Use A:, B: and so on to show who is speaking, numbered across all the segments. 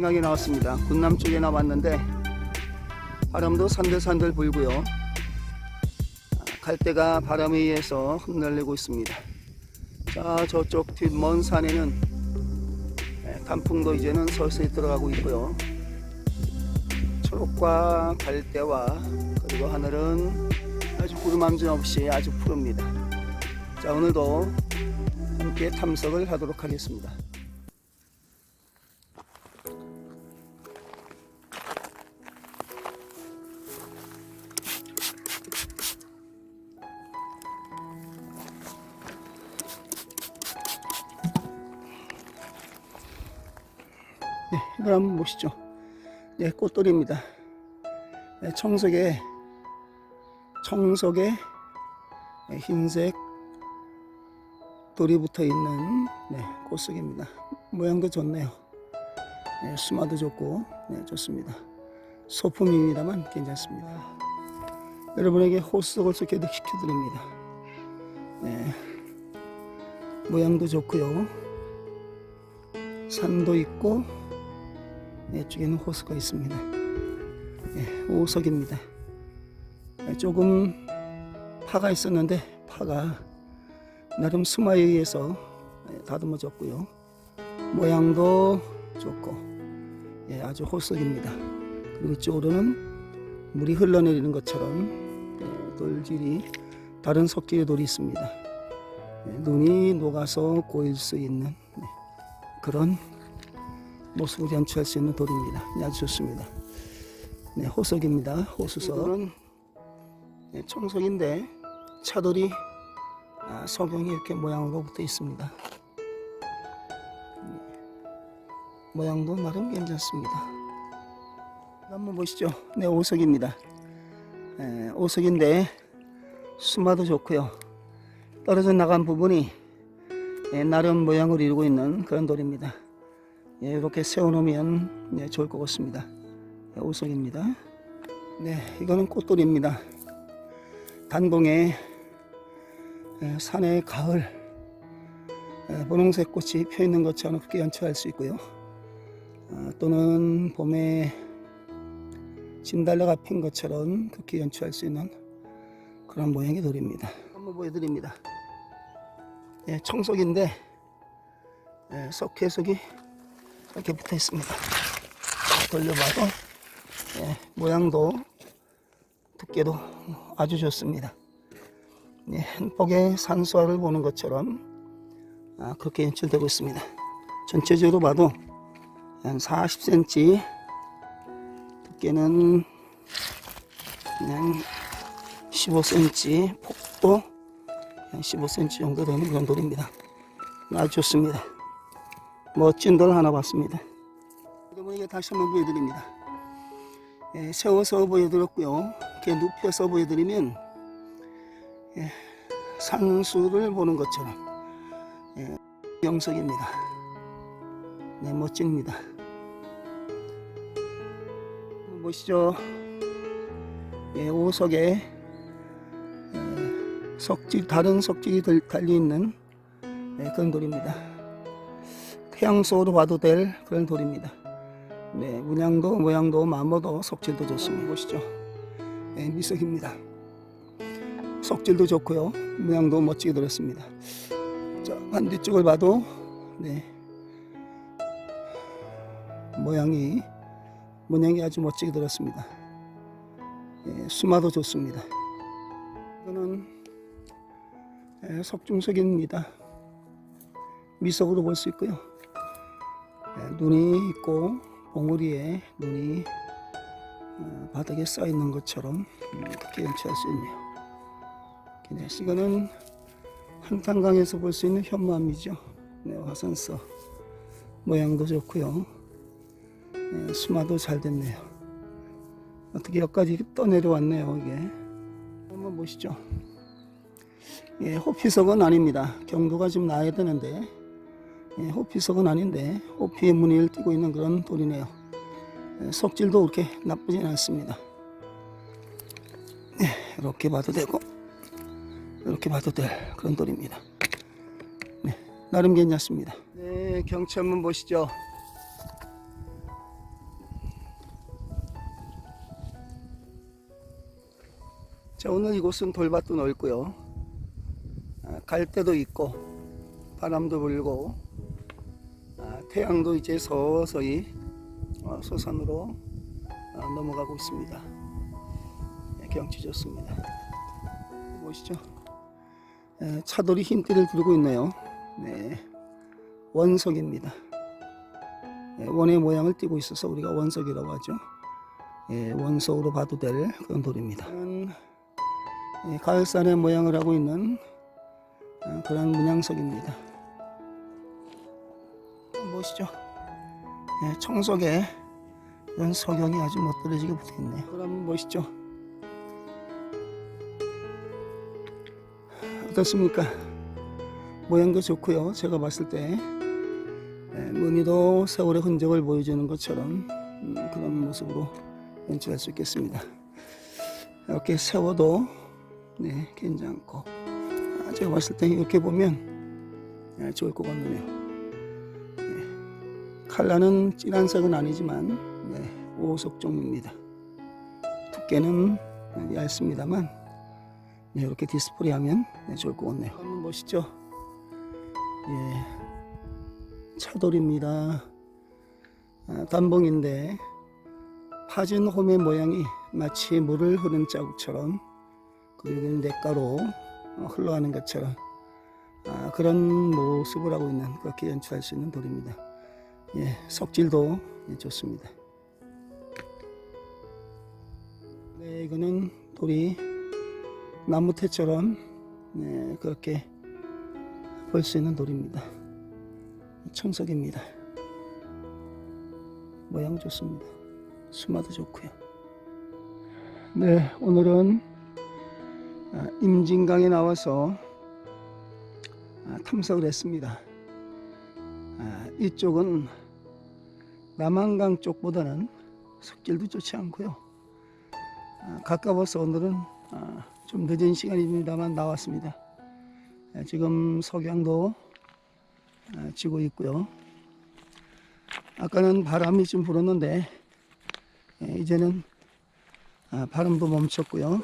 A: 한강에 나왔습니다. 군남 쪽에 나왔는데 바람도 산들산들 불고요. 아, 갈대가 바람에 의해서 흩날리고 있습니다. 자 저쪽 뒷먼 산에는 예, 단풍도 이제는 서서히 들어가고 있고요. 초록과 갈대와 그리고 하늘은 아주 구름 한점 없이 아주 푸릅니다. 자 오늘도 함께 탐석을 하도록 하겠습니다. 네, 이걸 한번 보시죠. 네, 꽃돌입니다. 네, 청석에 청석에 네, 흰색 돌이 붙어 있는 네, 꽃석입니다. 모양도 좋네요. 네, 수마도 좋고 네, 좋습니다. 소품입니다만 괜찮습니다. 여러분에게 호수석을 소개시켜 드립니다. 네, 모양도 좋고요. 산도 있고 이쪽에는 호수가 있습니다. 네, 오석입니다. 네, 조금 파가 있었는데 파가 나름 수마에 의해서 네, 다듬어졌고요. 모양도 좋고 예, 아주 호석입니다. 그리고 이쪽으로는 물이 흘러내리는 것처럼 예, 돌질이 다른 석기의 돌이 있습니다. 예, 눈이 녹아서 고일 수 있는 네, 그런 모습을 연출할 수 있는 돌입니다. 네, 아주 좋습니다. 네, 호석입니다. 호수석. 이거는 네, 청석인데 차돌이 아, 석영이 이렇게 모양으로 붙어 있습니다. 네, 모양도 나름 괜찮습니다. 한번 보시죠. 네, 오석입니다. 네, 오석인데 수마도 좋고요. 떨어져 나간 부분이 네, 나름 모양을 이루고 있는 그런 돌입니다. 예, 이렇게 세워놓으면 예, 좋을 것 같습니다. 예, 오석입니다. 네, 이거는 꽃돌입니다. 단봉에 예, 산의 가을 예, 분홍색 꽃이 펴 있는 것처럼 그렇게 연출할 수 있고요. 아, 또는 봄에 진달래가 핀 것처럼 그렇게 연출할 수 있는 그런 모양의 돌입니다. 한번 보여드립니다. 예, 청석인데 예, 석회석이 이렇게 붙어 있습니다. 돌려봐도 예, 모양도 두께도 아주 좋습니다. 예, 한폭의 산수화를 보는 것처럼 아, 그렇게 연출되고 있습니다. 전체적으로 봐도 한 40cm 두께는 그냥 15cm 폭도 한 15cm 정도 되는 그런 돌입니다. 아주 좋습니다. 멋진 돌 하나 봤습니다. 여러분에게 다시 한번 보여드립니다. 예, 세워서 보여드렸고요. 이렇게 눕혀서 보여드리면 예, 산수를 보는 것처럼 예, 영석입니다. 네, 멋집니다. 보시죠. 예, 오석에 예, 석질 다른 들- 달려 있는 예, 그런 돌입니다. 태양소로 봐도 될 그런 돌입니다. 네, 문양도 모양도 마모도 석질도 좋습니다. 보시죠. 네, 미석입니다. 석질도 좋고요. 모양도 멋지게 들었습니다. 자, 반대쪽을 봐도 네. 모양이 문양이 아주 멋지게 들었습니다. 예, 수마도 좋습니다. 이거는 예, 석중석입니다. 미석으로 볼 수 있고요. 예, 눈이 있고 봉우리에 눈이 어, 바닥에 쌓여 있는 것처럼 음, 그렇게 연출할 수 있네요. 네, 이거는 한탄강에서 볼 수 있는 현무암이죠. 네, 화산서 모양도 좋고요. 네, 수마도 잘 됐네요. 어떻게 여기까지 떠내려왔네요. 이게 한번 보시죠. 예, 호피석은 아닙니다. 경도가 좀 나야 되는데 예, 호피석은 아닌데 호피의 무늬를 띠고 있는 그런 돌이네요. 예, 석질도 그렇게 나쁘진 않습니다. 예, 이렇게 봐도 되고 이렇게 봐도 될 그런 돌입니다. 네, 나름 괜찮습니다. 네, 경치 한번 보시죠. 자, 오늘 이곳은 돌밭도 넓고요. 아, 갈 때도 있고 바람도 불고 태양도 이제 서서히 어, 소산으로 어, 넘어가고 있습니다. 네, 경치 좋습니다. 보시죠. 에, 차돌이 흰띠를 두르고 있네요. 네, 원석입니다. 예, 원의 모양을 띠고 있어서 우리가 원석이라고 하죠. 예, 원석으로 봐도 될 그런 돌입니다. 음, 예, 가을산의 모양을 하고 있는 어, 그런 문양석입니다. 보시죠. 예, 청석에 이런 석영이 아주 멋들어지게 붙어있네요. 그럼 보시죠. 어떻습니까? 모양도 좋고요. 제가 봤을 때 예, 무늬도 세월의 흔적을 보여주는 것처럼 음, 그런 모습으로 연출할 수 있겠습니다. 이렇게 세워도 네, 괜찮고 아, 제가 봤을 때 이렇게 보면 예, 좋을 것 같네요. 네, 칼라는 진한 색은 아니지만 네, 오석종입니다. 두께는 얇습니다만 네, 이렇게 디스플레이하면 네, 좋을 것 같네요. 한번 보시죠. 예. 차돌입니다. 아, 단봉인데 파진 홈의 모양이 마치 물을 흐르는 자국처럼 그리고 냇가로 어, 흘러가는 것처럼 아, 그런 모습을 하고 있는 그렇게 연출할 수 있는 돌입니다. 예, 석질도 예, 좋습니다. 네, 이거는 돌이 나무태처럼 네, 그렇게 볼 수 있는 돌입니다. 청석입니다. 모양 좋습니다. 수마도 좋고요. 네, 오늘은 아, 임진강에 나와서 아, 탐색을 했습니다. 아, 이쪽은 남한강 쪽보다는 석질도 좋지 않고요. 아, 가까워서 오늘은 아, 좀 늦은 시간입니다만 나왔습니다. 아, 지금 석양도 아, 지고 있고요. 아까는 바람이 좀 불었는데 예, 이제는 아, 바람도 멈췄고요.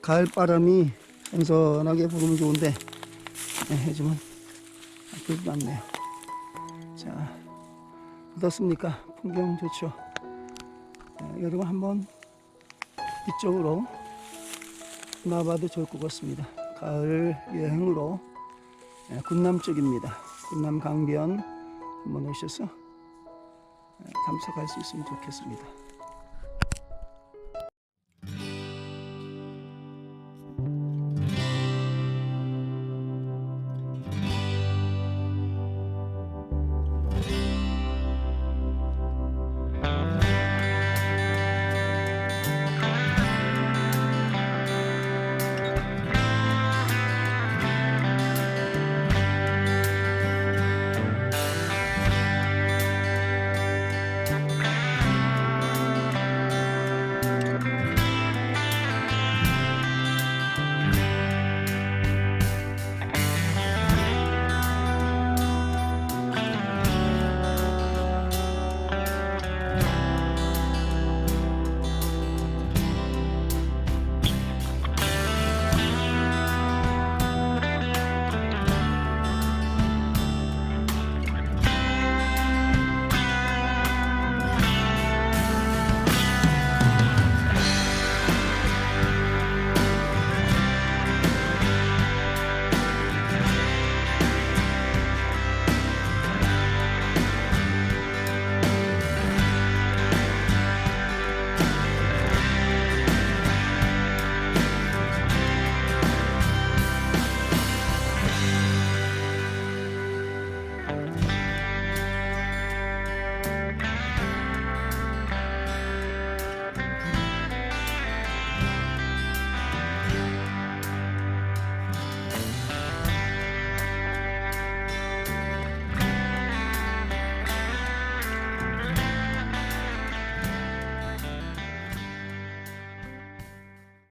A: 가을 바람이 선선하게 불으면 좋은데 예, 요즘은 불지 않네요. 자, 어떻습니까? 풍경 좋죠. 예, 여러분 한번 이쪽으로 나봐도 좋을 것 같습니다. 가을 여행으로 예, 군남 쪽입니다. 군남 강변 한번 오셔서 예, 탐색할 수 있으면 좋겠습니다.